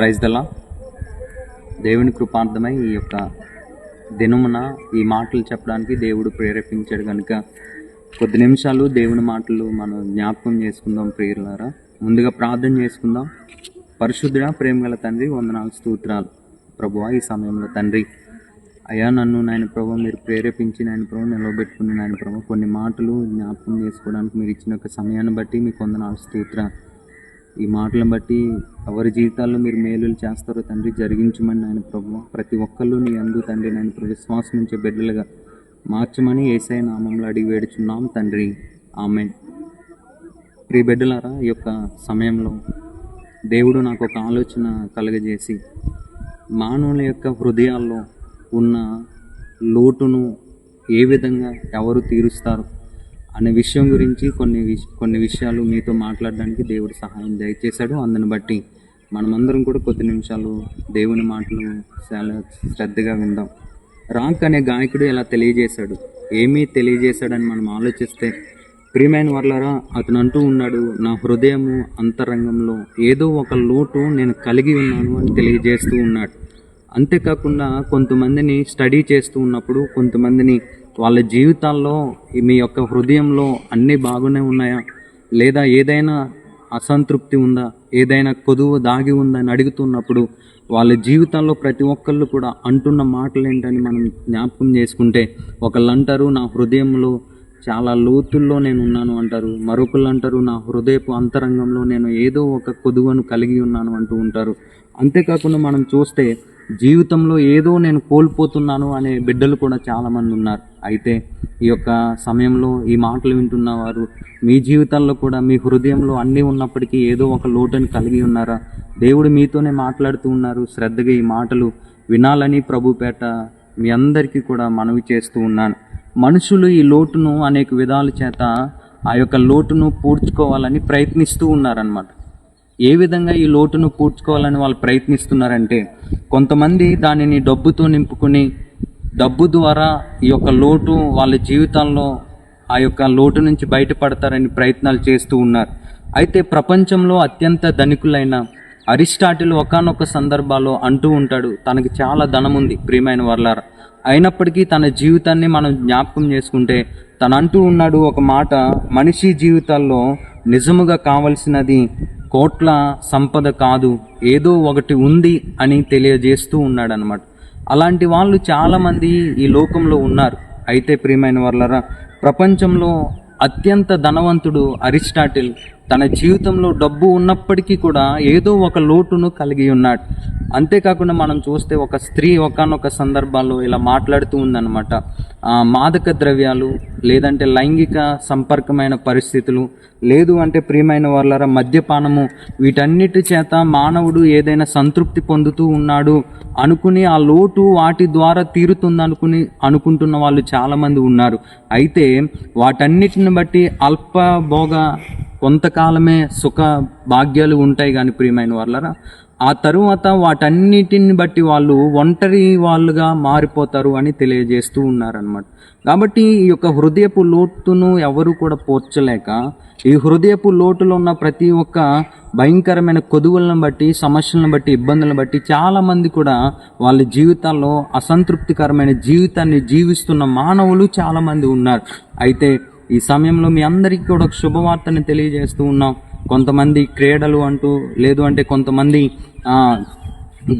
Praise దలా దేవుని కృపార్థమై ఈ యొక్క దినమున ఈ మాటలు చెప్పడానికి దేవుడు ప్రేరేపించాడు కనుక కొద్ది నిమిషాలు దేవుని మాటలు మనం జ్ఞాపకం చేసుకుందాం ప్రియులారా. ముందుగా ప్రార్థన చేసుకుందాం. పరిశుద్ధుడ ప్రేమగల తండ్రి వందనాలు స్తోత్రాలు. ప్రభువ ఈ సమయంలో తండ్రి అయ్యా నన్ను నాయన ప్రభు మీరు ప్రేరేపించి నాయన ప్రభు నిలవబెట్టుకుని నాయన ప్రభు కొన్ని మాటలు జ్ఞాపకం చేసుకోవడానికి మీరు ఇచ్చిన ఒక సమయాన్ని బట్టి మీకు వందనాలు స్తోత్రాలు. ఈ మాటలను బట్టి ఎవరి జీవితాల్లో మీరు మేలులు చేస్తారో తండ్రి జరిగించమని నాయన ప్రభు. ప్రతి ఒక్కళ్ళు నీ అందు తండ్రి నేను విశ్వాసం నుంచే బిడ్డలుగా మార్చమని ఏసఐ నామంలో అడిగి వేడుచున్నాం తండ్రి. ఆమె ప్రియ బిడ్డలారా ఈ యొక్క సమయంలో దేవుడు నాకు ఒక ఆలోచన కలుగజేసి మానవుల యొక్క హృదయాల్లో ఉన్న లోటును ఏ విధంగా ఎవరు తీరుస్తారు? అనే విషయం గురించి కొన్ని కొన్ని విషయాలు మీతో మాట్లాడడానికి దేవుడు సహాయం దయచేశాడు. అందుని బట్టి మనమందరం కూడా కొద్ది నిమిషాలు దేవుని మాటలు చాలా శ్రద్ధగా విందాం. రాక్ అనే గాయకుడు ఇలా తెలియజేశాడు. ఏమీ తెలియజేశాడని మనం ఆలోచిస్తే ప్రియమైన వర్లరా అతను అంటూ ఉన్నాడు నా హృదయము అంతరంగంలో ఏదో ఒక లోటు నేను కలిగి ఉన్నాను అని తెలియజేస్తూ ఉన్నాడు. అంతేకాకుండా కొంతమందిని స్టడీ చేస్తూ ఉన్నప్పుడు కొంతమందిని వాళ్ళ జీవితాల్లో మీ యొక్క హృదయంలో అన్నీ బాగానే ఉన్నాయా? లేదా ఏదైనా అసంతృప్తి ఉందా? ఏదైనా కొదువు దాగి ఉందా అని అడుగుతున్నప్పుడు వాళ్ళ జీవితంలో ప్రతి ఒక్కళ్ళు కూడా అంటున్న మాటలు ఏంటని మనం జ్ఞాపకం చేసుకుంటే ఒకళ్ళు అంటారు నా హృదయంలో చాలా లోతుల్లో నేను ఉన్నాను అంటారు. మరొకళ్ళు అంటారు నా హృదయపు అంతరంగంలో నేను ఏదో ఒక కొదువను కలిగి ఉన్నాను అంటూ ఉంటారు. అంతేకాకుండా మనం చూస్తే జీవితంలో ఏదో నేను కోల్పోతున్నాను అనే బిడ్డలు కూడా చాలామంది ఉన్నారు. అయితే ఈ యొక్క సమయంలో ఈ మాటలు వింటున్న వారు మీ జీవితాల్లో కూడా మీ హృదయంలో అన్నీ ఉన్నప్పటికీ ఏదో ఒక లోటుని కలిగి ఉన్నారా? దేవుడు మీతోనే మాట్లాడుతూ ఉన్నారు. శ్రద్ధగా ఈ మాటలు వినాలని ప్రభుపేట మీ అందరికీ కూడా మనవి చేస్తూ ఉన్నాను. మనుషులు ఈ లోటును అనేక విధాల చేత ఆ యొక్క లోటును పూడ్చుకోవాలని ప్రయత్నిస్తూ ఉన్నారనమాట ఏ విధంగా ఈ లోటును పూడ్చుకోవాలని వాళ్ళు ప్రయత్నిస్తున్నారంటే కొంతమంది దానిని డబ్బుతో నింపుకుని డబ్బు ద్వారా ఈ యొక్క లోటు వాళ్ళ జీవితంలో ఆ యొక్క లోటు నుంచి బయటపడతారని ప్రయత్నాలు చేస్తూ ఉన్నారు. అయితే ప్రపంచంలో అత్యంత ధనికులైన అరిస్టాటిల్ ఒకానొక సందర్భాల్లో అంటూ ఉంటాడు తనకి చాలా ధనం ఉంది ప్రియమైన వర్లారా. అయినప్పటికీ తన జీవితాన్ని మనం జ్ఞాపకం చేసుకుంటే తను అంటూ ఉన్నాడు ఒక మాట మనిషి జీవితాల్లో నిజముగా కావలసినది కోట్ల సంపద కాదు ఏదో ఒకటి ఉంది అని తెలియజేస్తూ ఉన్నాడు అనమాట అలాంటి వాళ్ళు చాలామంది ఈ లోకంలో ఉన్నారు. అయితే ప్రియమైన వాళ్ళరా ప్రపంచంలో అత్యంత ధనవంతుడు అరిస్టాటిల్ తన జీవితంలో డబ్బు ఉన్నప్పటికీ కూడా ఏదో ఒక లోటును కలిగి ఉన్నాడు. అంతేకాకుండా మనం చూస్తే ఒక స్త్రీ ఒకనొక సందర్భాల్లో ఇలా మాట్లాడుతూ ఉందన్నమాట. మాదక ద్రవ్యాలు లేదంటే లైంగిక సంపర్కమైన పరిస్థితులు లేదు అంటే ప్రియమైన వాళ్ళ మద్యపానము వీటన్నిటి చేత మానవుడు ఏదైనా సంతృప్తి పొందుతూ ఉన్నాడు అనుకుని ఆ లోటు వాటి ద్వారా తీరుతుంది అనుకుని అనుకుంటున్న వాళ్ళు చాలామంది ఉన్నారు. అయితే వాటన్నిటిని బట్టి అల్ప భోగ కొంతకాలమే సుఖ భాగ్యాలు ఉంటాయి కానీ ప్రియమైన వాళ్ళరా ఆ తరువాత వాటన్నిటిని బట్టి వాళ్ళు ఒంటరి వాళ్ళుగా మారిపోతారు అని తెలియజేస్తూ ఉన్నారనమాట కాబట్టి ఈ యొక్క హృదయపు లోటును ఎవరు కూడా పోర్చలేక ఈ హృదయపు లోటులో ఉన్న ప్రతి ఒక్క భయంకరమైన కొదువులను బట్టి సమస్యలను బట్టి ఇబ్బందులను బట్టి చాలామంది కూడా వాళ్ళ జీవితాల్లో అసంతృప్తికరమైన జీవితాన్ని జీవిస్తున్న మానవులు చాలామంది ఉన్నారు. అయితే ఈ సమయంలో మీ అందరికీ కూడా ఒక శుభవార్తని తెలియజేస్తూ ఉన్నాం. కొంతమంది క్రీడలు అంటూ లేదు అంటే కొంతమంది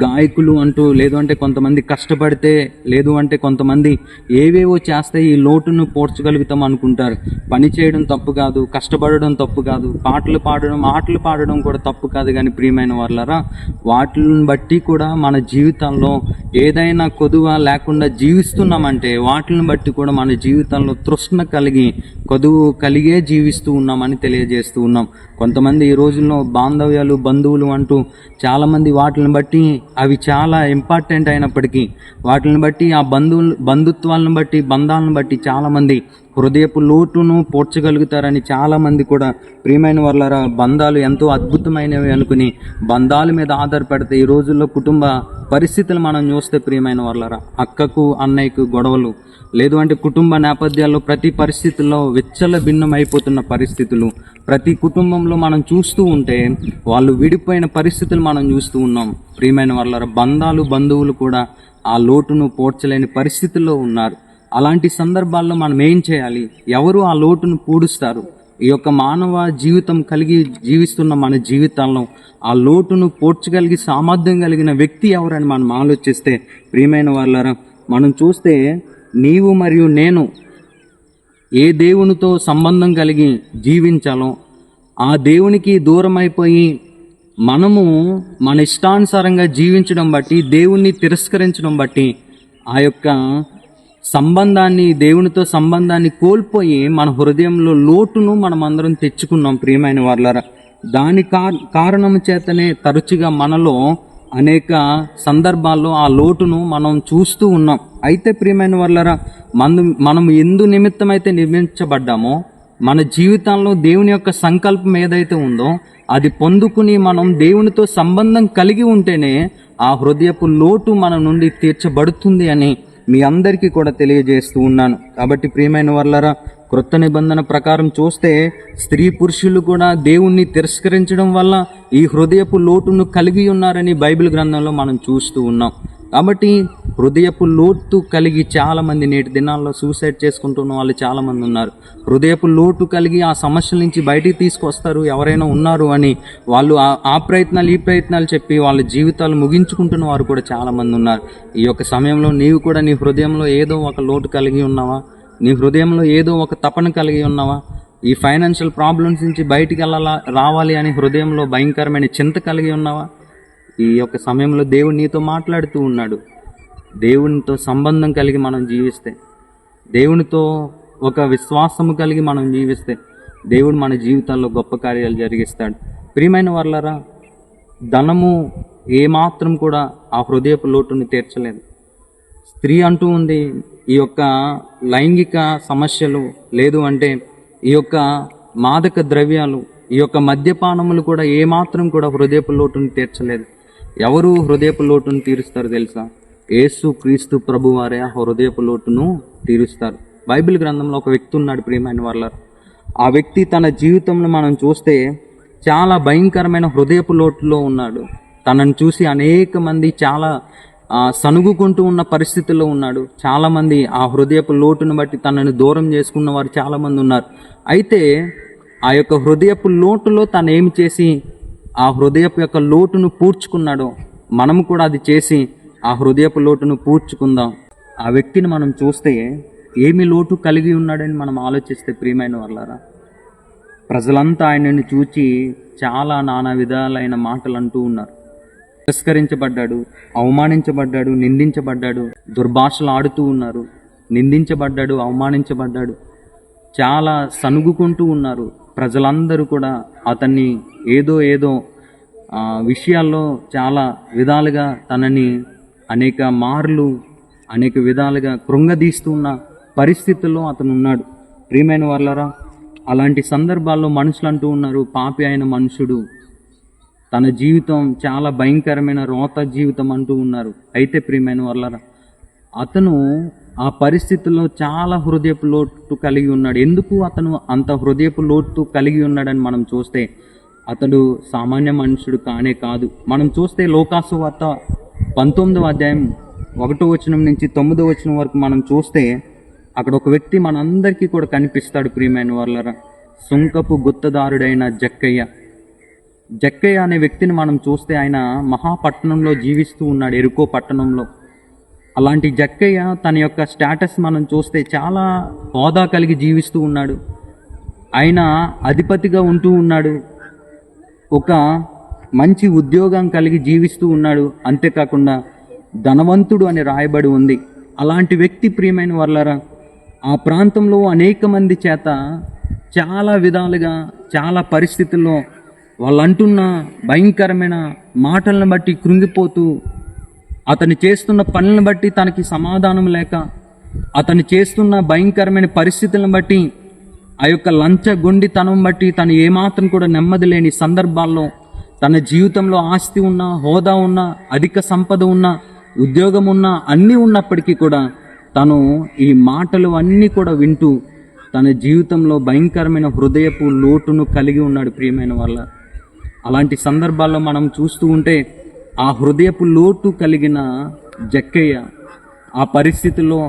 గాయకులు అంటూ లేదు అంటే కొంతమంది కష్టపడితే లేదు అంటే కొంతమంది ఏవేవో చేస్తే ఈ లోటును పోడ్చగలుగుతాం అనుకుంటారు. పని చేయడం తప్పు కాదు కష్టపడడం తప్పు కాదు పాటలు పాడడం ఆటలు పాడడం కూడా తప్పు కాదు కానీ ప్రియమైన వాళ్ళరా వాటిని బట్టి కూడా మన జీవితంలో ఏదైనా కొదువ లేకుండా జీవిస్తున్నామంటే వాటిని బట్టి కూడా మన జీవితంలో తృష్ణ కలిగి కొదువు కలిగే జీవిస్తూ ఉన్నామని తెలియజేస్తూ ఉన్నాం. కొంతమంది ఈ రోజుల్లో బాంధవ్యాలు బంధువులు అంటూ చాలామంది వాటిని బట్టి అవి చాలా ఇంపార్టెంట్ అయినప్పటికీ వాటిని బట్టి ఆ బంధువులు బంధుత్వాలను బట్టి బంధాలను బట్టి చాలామంది హృదయపు లోటును పోడ్చగలుగుతారని చాలామంది కూడా ప్రియమైన వాళ్ళ బంధాలు ఎంతో అద్భుతమైనవి అనుకుని బంధాల మీద ఆధారపడితే ఈ రోజుల్లో కుటుంబ పరిస్థితులు మనం చూస్తే ప్రియమైన వాళ్ళరా అక్కకు అన్నయ్యకు గొడవలు లేదు అంటే కుటుంబ నేపథ్యాల్లో ప్రతి పరిస్థితుల్లో విచ్చలభిన్నం అయిపోతున్న పరిస్థితులు ప్రతి కుటుంబంలో మనం చూస్తూ ఉంటే వాళ్ళు విడిపోయిన పరిస్థితులు మనం చూస్తూ ఉన్నాం. ప్రియమైన వాళ్ళ బంధాలు బంధువులు కూడా ఆ లోటును పోడ్చలేని పరిస్థితుల్లో ఉన్నారు. అలాంటి సందర్భాల్లో మనం ఏం చేయాలి? ఎవరు ఆ లోటును పూడుస్తారు? ఈ యొక్క మానవ జీవితం కలిగి జీవిస్తున్న మన జీవితాల్లో ఆ లోటును పోడ్చగలిగి సామర్థ్యం కలిగిన వ్యక్తి ఎవరని మనం ఆలోచిస్తే ప్రియమైన వాళ్ళరా మనం చూస్తే నీవు మరియు నేను ఏ దేవునితో సంబంధం కలిగి జీవించాలో ఆ దేవునికి దూరం అయిపోయి మనము మన ఇష్టానుసారంగా జీవించడం బట్టి దేవుణ్ణి తిరస్కరించడం బట్టి ఆ యొక్క సంబంధాన్ని దేవునితో సంబంధాన్ని కోల్పోయి మన హృదయంలో లోటును మనం అందరం తెచ్చుకున్నాం ప్రియమైన వాళ్ళరా దాని కారణం చేతనే తరచుగా మనలో అనేక సందర్భాల్లో ఆ లోటును మనం చూస్తూ ఉన్నాం. అయితే ప్రియమైన వాళ్ళరా మనం మనం ఎందు నిమిత్తమైతే నిర్మించబడ్డామో మన జీవితంలో దేవుని యొక్క సంకల్పం ఏదైతే ఉందో అది పొందుకుని మనం దేవునితో సంబంధం కలిగి ఉంటేనే ఆ హృదయపు లోటు మన నుండి తీర్చబడుతుంది అని మీ అందరికీ కూడా తెలియజేస్తూ ఉన్నాను. కాబట్టి ప్రియమైన వర్లరా క్రొత్త నిబంధన ప్రకారం చూస్తే స్త్రీ పురుషులు కూడా దేవుణ్ణి తిరస్కరించడం వల్ల ఈ హృదయపు లోటును కలిగి ఉన్నారని బైబిల్ గ్రంథంలో మనం చూస్తూ ఉన్నాం. కాబట్టి హృదయపు లోటు కలిగి చాలామంది నేటి దినాల్లో సూసైడ్ చేసుకుంటున్న వాళ్ళు చాలామంది ఉన్నారు. హృదయపు లోటు కలిగి ఆ సమస్యల నుంచి బయటికి తీసుకొస్తారు ఎవరైనా ఉన్నారు అని వాళ్ళు ఆ ప్రయత్నాలు ఈ ప్రయత్నాలు చెప్పి వాళ్ళ జీవితాలు ముగించుకుంటున్న వారు కూడా చాలామంది ఉన్నారు. ఈ యొక్క సమయంలో నీవు కూడా నీ హృదయంలో ఏదో ఒక లోటు కలిగి ఉన్నావా? నీ హృదయంలో ఏదో ఒక తపన కలిగి ఉన్నావా? ఈ ఫైనాన్షియల్ ప్రాబ్లమ్స్ నుంచి బయటికి వెళ్ళాలా రావాలి అని హృదయంలో భయంకరమైన చింత కలిగి ఉన్నావా? ఈ యొక్క సమయంలో దేవుడు నీతో మాట్లాడుతూ ఉన్నాడు. దేవునితో సంబంధం కలిగి మనం జీవిస్తే దేవునితో ఒక విశ్వాసము కలిగి మనం జీవిస్తే దేవుడు మన జీవితాల్లో గొప్ప కార్యాలు జరిగిస్తాడు. ప్రియమైన వాళ్ళరా ధనము ఏమాత్రం కూడా ఆ హృదయపు లోటుని తీర్చలేదు. స్త్రీ అంటూ ఉంది ఈ యొక్క లైంగిక సమస్యలు లేదు అంటే ఈ యొక్క మాదక ద్రవ్యాలు ఈ యొక్క మద్యపానములు కూడా ఏమాత్రం కూడా హృదయపు లోటుని తీర్చలేదు. ఎవరు హృదయపు లోటును తీరుస్తారు తెలుసా? యేసు క్రీస్తు ప్రభు వారే ఆ హృదయపు లోటును తీరుస్తారు. బైబిల్ గ్రంథంలో ఒక వ్యక్తి ఉన్నాడు ప్రియమైన వాళ్ళ ఆ వ్యక్తి తన జీవితంలో మనం చూస్తే చాలా భయంకరమైన హృదయపు లోటులో ఉన్నాడు. తనను చూసి అనేక మంది చాలా సనుగుకుంటూ ఉన్న పరిస్థితుల్లో ఉన్నాడు. చాలామంది ఆ హృదయపు లోటును బట్టి తనను దూరం చేసుకున్న వారు చాలామంది ఉన్నారు. అయితే ఆ యొక్క హృదయపు లోటులో తను ఏమి చేసి ఆ హృదయపు యొక్క లోటును పూడ్చుకున్నాడో మనము కూడా అది చేసి ఆ హృదయపు లోటును పూడ్చుకుందాం. ఆ వ్యక్తిని మనం చూస్తే ఏమి లోటు కలిగి ఉన్నాడని మనం ఆలోచిస్తే ప్రియమైన వాళ్ళారా ప్రజలంతా ఆయనని చూచి చాలా నానా విధాలైన మాటలు అంటూ ఉన్నారు. తిరస్కరించబడ్డాడు అవమానించబడ్డాడు నిందించబడ్డాడు దుర్భాషలు ఆడుతూ ఉన్నారు నిందించబడ్డాడు అవమానించబడ్డాడు చాలా సనుగుకుంటూ ఉన్నారు. ప్రజలందరూ కూడా అతన్ని ఏదో ఏదో విషయాల్లో చాలా విధాలుగా తనని అనేక మార్లు అనేక విధాలుగా కృంగదీస్తున్న పరిస్థితుల్లో అతను ఉన్నాడు ప్రియమైన వాళ్ళరా అలాంటి సందర్భాల్లో మనుషులు అంటూ ఉన్నారు పాపి అయిన మనుషుడు. తన జీవితం చాలా భయంకరమైన రోత జీవితం అంటూ ఉన్నారు. అయితే ప్రియమైన వాళ్ళరా అతను ఆ పరిస్థితుల్లో చాలా హృదయపు లోటు కలిగి ఉన్నాడు. ఎందుకు అతను అంత హృదయపు లోటు కలిగి ఉన్నాడని మనం చూస్తే అతడు సామాన్య మనుషుడు కానే కాదు. మనం చూస్తే లోకాసు వార్త పంతొమ్మిదవ అధ్యాయం ఒకటో వచనం నుంచి తొమ్మిదో వచనం వరకు మనం చూస్తే అక్కడ ఒక వ్యక్తి మనందరికీ కూడా కనిపిస్తాడు ప్రియమైన వాళ్ళరా సుంకపు గుత్తదారుడైన జక్కయ్య. జక్కయ్య అనే వ్యక్తిని మనం చూస్తే ఆయన మహాపట్టణంలో జీవిస్తూ ఉన్నాడు ఎరుకో పట్టణంలో. అలాంటి జక్కయ్య తన యొక్క స్టేటస్ మనం చూస్తే చాలా హోదా కలిగి జీవిస్తూ ఉన్నాడు. ఆయన అధిపతిగా ఉంటూ ఉన్నాడు. ఒక మంచి ఉద్యోగం కలిగి జీవిస్తూ ఉన్నాడు. అంతేకాకుండా ధనవంతుడు అని రాయబడి ఉంది. అలాంటి వ్యక్తి ప్రియమైన వర్లరా ఆ ప్రాంతంలో అనేక మంది చేత చాలా విధాలుగా చాలా పరిస్థితుల్లో వాళ్ళు అంటున్న భయంకరమైన మాటలను బట్టి కృంగిపోతూ అతను చేస్తున్న పనులను బట్టి తనకి సమాధానం లేక అతను చేస్తున్న భయంకరమైన పరిస్థితులను బట్టి ఆ యొక్క లంచ గుండితనం బట్టి తను ఏమాత్రం కూడా నెమ్మది లేని సందర్భాల్లో తన జీవితంలో ఆస్తి ఉన్నా హోదా ఉన్నా అధిక సంపద ఉన్నా ఉద్యోగం ఉన్న అన్నీ ఉన్నప్పటికీ కూడా తను ఈ మాటలు అన్నీ కూడా వింటూ తన జీవితంలో భయంకరమైన హృదయపు లోటును కలిగి ఉన్నాడు ప్రియమైన వాళ్ళ. అలాంటి సందర్భాల్లో మనం చూస్తూ ఉంటే ఆ హృదయపు లోటు కలిగిన జక్కయ్య ఆ పరిస్థితిలో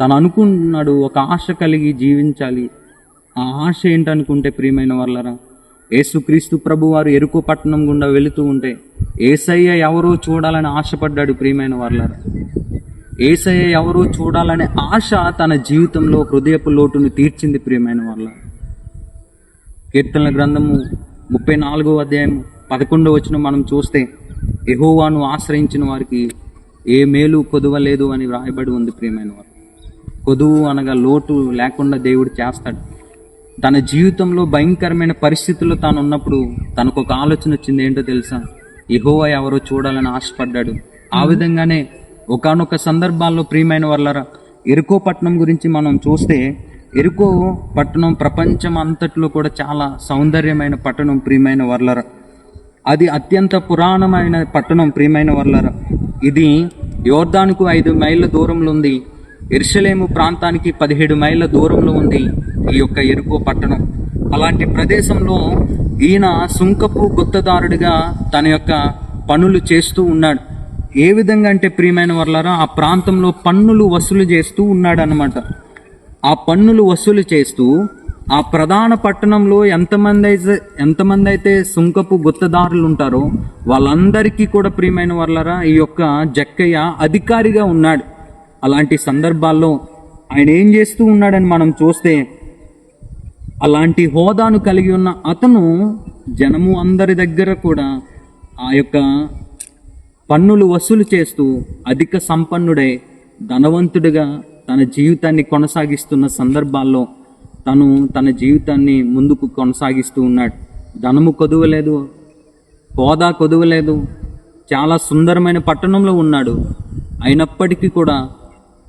తను అనుకున్నాడు ఒక ఆశ కలిగి జీవించాలి. ఆ ఆశ ఏంటనుకుంటే ప్రియమైన వాళ్ళరా యేసుక్రీస్తు ప్రభు వారు ఎరుకు పట్టణం గుండా వెళుతూ ఉంటే ఏసయ్య ఎవరో చూడాలని ఆశపడ్డాడు ప్రియమైన వాళ్ళరా ఏసయ్య ఎవరో చూడాలనే ఆశ తన జీవితంలో హృదయపు లోటును తీర్చింది ప్రియమైన వాళ్ళ కీర్తనల గ్రంథము ముప్పై నాలుగో అధ్యాయం పదకొండో వచ్చిన మనం చూస్తే ఎహోవాను ఆశ్రయించిన వారికి ఏ మేలు కొదువలేదు అని వ్రాయబడి ఉంది ప్రియమైన వారు. కొదువు అనగా లోటు లేకుండా దేవుడు చేస్తాడు. తన జీవితంలో భయంకరమైన పరిస్థితుల్లో తాను ఉన్నప్పుడు తనకు ఒక ఆలోచన వచ్చింది ఏంటో తెలుసా? ఎహోవా ఎవరో చూడాలని ఆశపడ్డాడు. ఆ విధంగానే ఒకానొక సందర్భాల్లో ప్రియమైన వాళ్ళరా ఎరుకో పట్టణం గురించి మనం చూస్తే ఎరుకో పట్టణం ప్రపంచం అంతట్లో కూడా చాలా సౌందర్యమైన పట్టణం ప్రియమైన వర్లర. అది అత్యంత పురాణమైన పట్టణం ప్రియమైన వర్లర ఇది యోర్దానుకు ఐదు మైళ్ళ దూరంలో ఉంది ఎర్షలేము ప్రాంతానికి పదిహేడు మైళ్ళ దూరంలో ఉంది ఈ యొక్క ఎరుకో పట్టణం. అలాంటి ప్రదేశంలో ఈయన సుంకపు గుత్తదారుడిగా తన యొక్క పనులు చేస్తూ ఉన్నాడు. ఏ విధంగా అంటే ప్రియమైన వర్లారా ఆ ప్రాంతంలో పన్నులు వసూలు చేస్తూ ఉన్నాడు అనమాట ఆ పన్నులు వసూలు చేస్తూ ఆ ప్రధాన పట్టణంలో ఎంతమంది అయితే ఎంతమంది అయితే సుంకపు గుత్తదారులు ఉంటారో వాళ్ళందరికీ కూడా ప్రియమైన వర్లరా ఈ యొక్క జక్కయ్య అధికారిగా ఉన్నాడు. అలాంటి సందర్భాల్లో ఆయన ఏం చేస్తూ ఉన్నాడని మనం చూస్తే అలాంటి హోదాను కలిగి ఉన్న అతను జనము అందరి దగ్గర కూడా ఆ యొక్క పన్నులు వసూలు చేస్తూ అధిక సంపన్నుడై ధనవంతుడిగా తన జీవితాన్ని కొనసాగిస్తున్న సందర్భాల్లో తను తన జీవితాన్ని ముందుకు కొనసాగిస్తూ ఉన్నాడు. ధనము కొదువలేదు హోదా కొదువలేదు చాలా సుందరమైన పట్టణంలో ఉన్నాడు. అయినప్పటికీ కూడా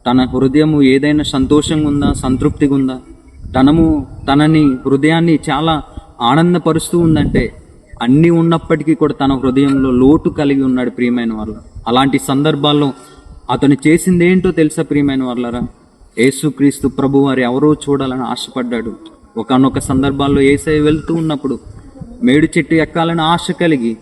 తన హృదయము ఏదైనా సంతోషంగా ఉందా సంతృప్తిగా ఉందా? ధనము తనని హృదయాన్ని చాలా ఆనందపరుస్తూ ఉందంటే అన్నీ ఉన్నప్పటికీ కూడా తన హృదయంలో లోటు కలిగి ఉన్నాడు ప్రియమైన వాళ్ళ అలాంటి సందర్భాల్లో అతను చేసింది ఏంటో తెలుసా ప్రియమైన వాళ్ళరా యేసుక్రీస్తు ప్రభు వారు ఎవరో చూడాలని ఆశపడ్డాడు. ఒకనొక సందర్భాల్లో ఏసై వెళ్తూ ఉన్నప్పుడు మేడు చెట్టు ఎక్కాలని ఆశ కలిగి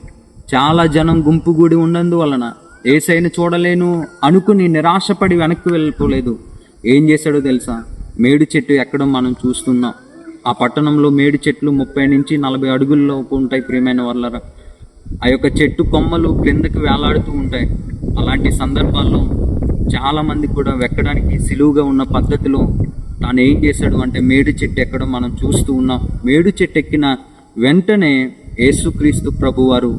చాలా జనం గుంపుగూడి ఉన్నందువలన ఏసైని చూడలేను అనుకుని నిరాశపడి వెనక్కి వెళ్ళిపోలేదు. ఏం చేశాడో తెలుసా? మేడు చెట్టు ఎక్కడం మనం చూస్తున్నాం. ఆ పట్టణంలో మేడు చెట్లు ముప్పై నుంచి నలభై అడుగుల్లోపు ఉంటాయి ప్రియమైన వాళ్ళ ఆ యొక్క చెట్టు కొమ్మలు క్రిందకి వేలాడుతూ ఉంటాయి. అలాంటి సందర్భాల్లో చాలా మంది కూడా వెక్కడానికి సిలువుగా ఉన్న పద్ధతిలో తాను ఏం చేశాడు అంటే మేడు చెట్టు ఎక్కడం మనం చూస్తూ ఉన్నాం. మేడు చెట్టు ఎక్కిన వెంటనే యేసుక్రీస్తు ప్రభువారు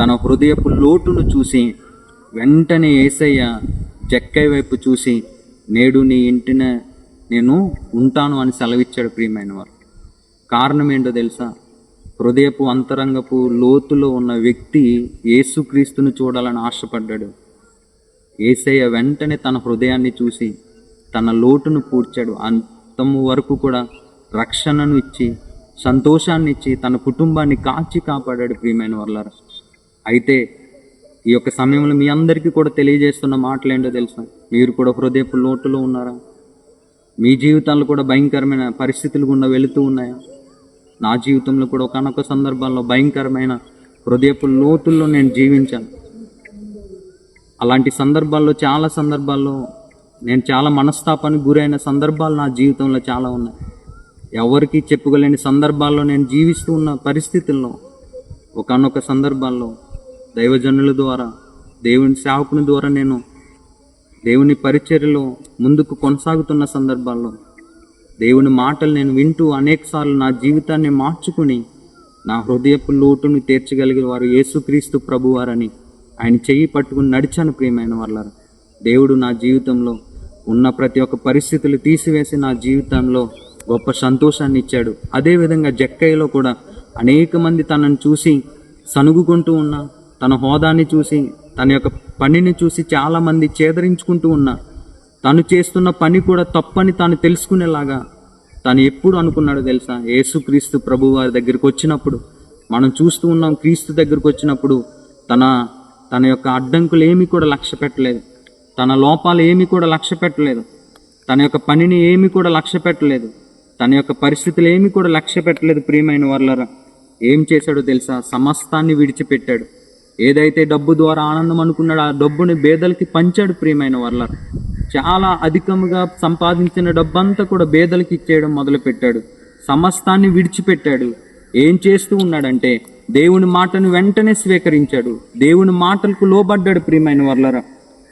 తన హృదయపు లోటును చూసి వెంటనే ఏసయ్య చెక్కై వైపు చూసి నేడు నీ ఇంటిన నేను ఉంటాను అని సెలవిచ్చాడు ప్రియమైన వారు కారణం ఏంటో తెలుసా? హృదయపు అంతరంగపు లోతులో ఉన్న వ్యక్తి యేసుక్రీస్తును చూడాలని ఆశపడ్డాడు. ఏసయ్య వెంటనే తన హృదయాన్ని చూసి తన లోటును పూడ్చాడు. అంతము వరకు కూడా రక్షణను ఇచ్చి సంతోషాన్ని ఇచ్చి తన కుటుంబాన్ని కాచి కాపాడాడు ప్రియమైన వల్ల అయితే ఈ యొక్క సమయంలో మీ అందరికీ కూడా తెలియజేస్తున్న మాటలు ఏంటో తెలుసా? మీరు కూడా హృదయపు లోటులో ఉన్నారా? మీ జీవితాల్లో కూడా భయంకరమైన పరిస్థితులు గుండా వెళుతూ ఉన్నాయా? నా జీవితంలో కూడా ఒకనొక సందర్భాల్లో భయంకరమైన హృదయపు లోతుల్లో నేను జీవించాను. అలాంటి సందర్భాల్లో చాలా సందర్భాల్లో నేను చాలా మనస్తాపానికి గురైన సందర్భాలు నా జీవితంలో చాలా ఉన్నాయి. ఎవరికి చెప్పుకోలేని సందర్భాల్లో నేను జీవిస్తూ ఉన్న పరిస్థితుల్లో ఒకనొక సందర్భాల్లో దైవజనుల ద్వారా దేవుని సేవకుని ద్వారా నేను దేవుని పరిచర్యలో ముందుకు కొనసాగుతున్న సందర్భాల్లో దేవుని మాటలు నేను వింటూ అనేకసార్లు నా జీవితాన్ని మార్చుకుని నా హృదయపు లోటును తీర్చగలిగిన వారు యేసుక్రీస్తు ప్రభువారని ఆయన చెయ్యి పట్టుకుని నడిచాను ప్రియమైన వాళ్ళారు దేవుడు నా జీవితంలో ఉన్న ప్రతి ఒక్క పరిస్థితులు తీసివేసి నా జీవితంలో గొప్ప సంతోషాన్ని ఇచ్చాడు. అదేవిధంగా జక్కయ్యలో కూడా అనేక మంది తనను చూసి సనుగుకుంటూ ఉన్న తన హోదాని చూసి తన యొక్క పనిని చూసి చాలామంది చేదరించుకుంటూ ఉన్నా తను చేస్తున్న పని కూడా తప్పని తాను తెలుసుకునేలాగా తను ఎప్పుడు అనుకున్నాడో తెలుసా? యేసుక్రీస్తు ప్రభు వారి దగ్గరికి వచ్చినప్పుడు మనం చూస్తూ ఉన్నాం క్రీస్తు దగ్గరకు వచ్చినప్పుడు తన తన యొక్క అడ్డంకులు ఏమీ కూడా లక్ష్య పెట్టలేదు. తన లోపాలు ఏమీ కూడా లక్ష్య పెట్టలేదు. తన యొక్క పనిని ఏమీ కూడా లక్ష్య పెట్టలేదు. తన యొక్క పరిస్థితులు ఏమీ కూడా లక్ష్య పెట్టలేదు ప్రియమైన వర్లరా. ఏం చేశాడో తెలుసా? సమస్తాన్ని విడిచిపెట్టాడు. ఏదైతే డబ్బు ద్వారా ఆనందం అనుకున్నాడో ఆ డబ్బుని బేదలకి పంచాడు ప్రియమైన వర్లర్. చాలా అధికంగా సంపాదించిన డబ్బంతా కూడా బేదలకి ఇచ్చేయడం మొదలుపెట్టాడు. సమస్తాన్ని విడిచిపెట్టాడు. ఏం చేస్తూ ఉన్నాడంటే దేవుని మాటను వెంటనే స్వీకరించాడు. దేవుని మాటలకు లోబడ్డాడు ప్రియమైన వర్లరా.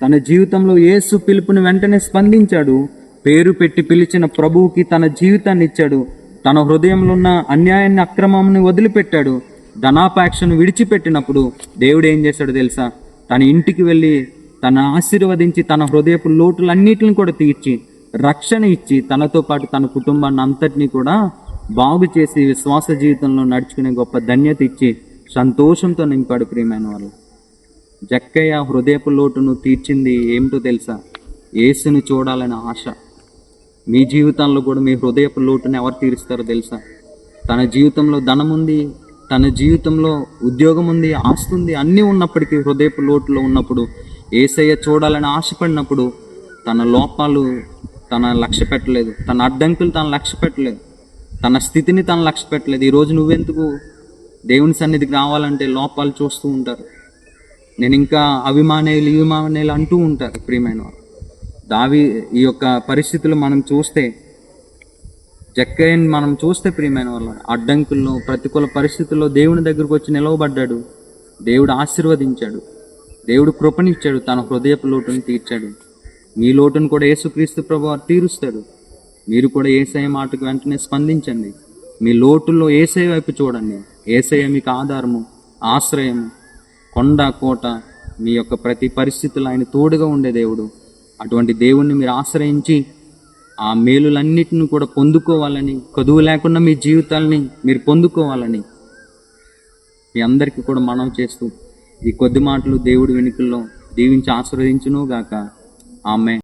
తన జీవితంలో యేసు పిలుపుని వెంటనే స్పందించాడు. పేరు పెట్టి పిలిచిన ప్రభువుకి తన జీవితాన్ని ఇచ్చాడు. తన హృదయంలో ఉన్న అన్యాయాన్ని అక్రమాన్ని వదిలిపెట్టాడు. ధనాపేక్షను విడిచిపెట్టినప్పుడు దేవుడు ఏం చేశాడు తెలుసా? తన ఇంటికి వెళ్ళి తన ఆశీర్వదించి తన హృదయపు లోటులన్నిటిని కూడా తీర్చి రక్షణ ఇచ్చి తనతో పాటు తన కుటుంబాన్ని అంతటినీ కూడా బాగు చేసి విశ్వాస జీవితంలో నడుచుకునే గొప్ప ధన్యత ఇచ్చి సంతోషంతో నింపాడు ప్రియమైన వాళ్ళు జక్కయ్య హృదయపు లోటును తీర్చింది ఏమిటో తెలుసా? యేసుని చూడాలనే ఆశ. మీ జీవితాల్లో కూడా మీ హృదయపు లోటుని ఎవరు తీరుస్తారో తెలుసా? తన జీవితంలో ధనం ఉంది తన జీవితంలో ఉద్యోగం ఉంది ఆస్తుంది అన్నీ ఉన్నప్పటికీ హృదయపు లోటులో ఉన్నప్పుడు ఏసయ్య చూడాలని ఆశపడినప్పుడు తన లోపాలు తన లక్ష్య పెట్టలేదు తన అడ్డంకులు తన లక్ష్య పెట్టలేదు. తన స్థితిని తను లక్ష్య పెట్టలేదు. ఈరోజు నువ్వెందుకు దేవుని సన్నిధికి రావాలంటే లోపాలు చూస్తూ ఉంటారు. నేను ఇంకా అభిమానేయులు ఇవిమానేయులు అంటూ ఉంటారు ప్రియమైన వారు. దావి ఈ యొక్క పరిస్థితులు మనం చూస్తే జక్కయ్యని మనం చూస్తే ప్రియమైన వాళ్ళ అడ్డంకుల్లో ప్రతికూల పరిస్థితుల్లో దేవుని దగ్గరకు వచ్చి నిలవబడ్డాడు. దేవుడు ఆశీర్వదించాడు. దేవుడు కృపనిచ్చాడు. తన హృదయపు లోటును తీర్చాడు. మీ లోటును కూడా యేసుక్రీస్తు ప్రభు తీరుస్తాడు. మీరు కూడా ఏసఐ మాటకు వెంటనే స్పందించండి. మీ లోటుల్లో ఏసఐ వైపు చూడండి. ఏసఐ మీకు ఆధారము ఆశ్రయము కొండ కోట మీ యొక్క ప్రతి పరిస్థితుల్లో ఆయన తోడుగా ఉండే దేవుడు. అటువంటి దేవుణ్ణి మీరు ఆశ్రయించి ఆ మేలులన్నిటిని కూడా పొందుకోవాలని కదువు లేకుండా మీ జీవితాల్ని మీరు పొందుకోవాలని మీ అందరికీ కూడా మనం చేస్తూ ఈ కొద్ది మాటలు దేవుడి వెనుకల్లో దీవించి ఆశీర్వదించును గాక ఆమె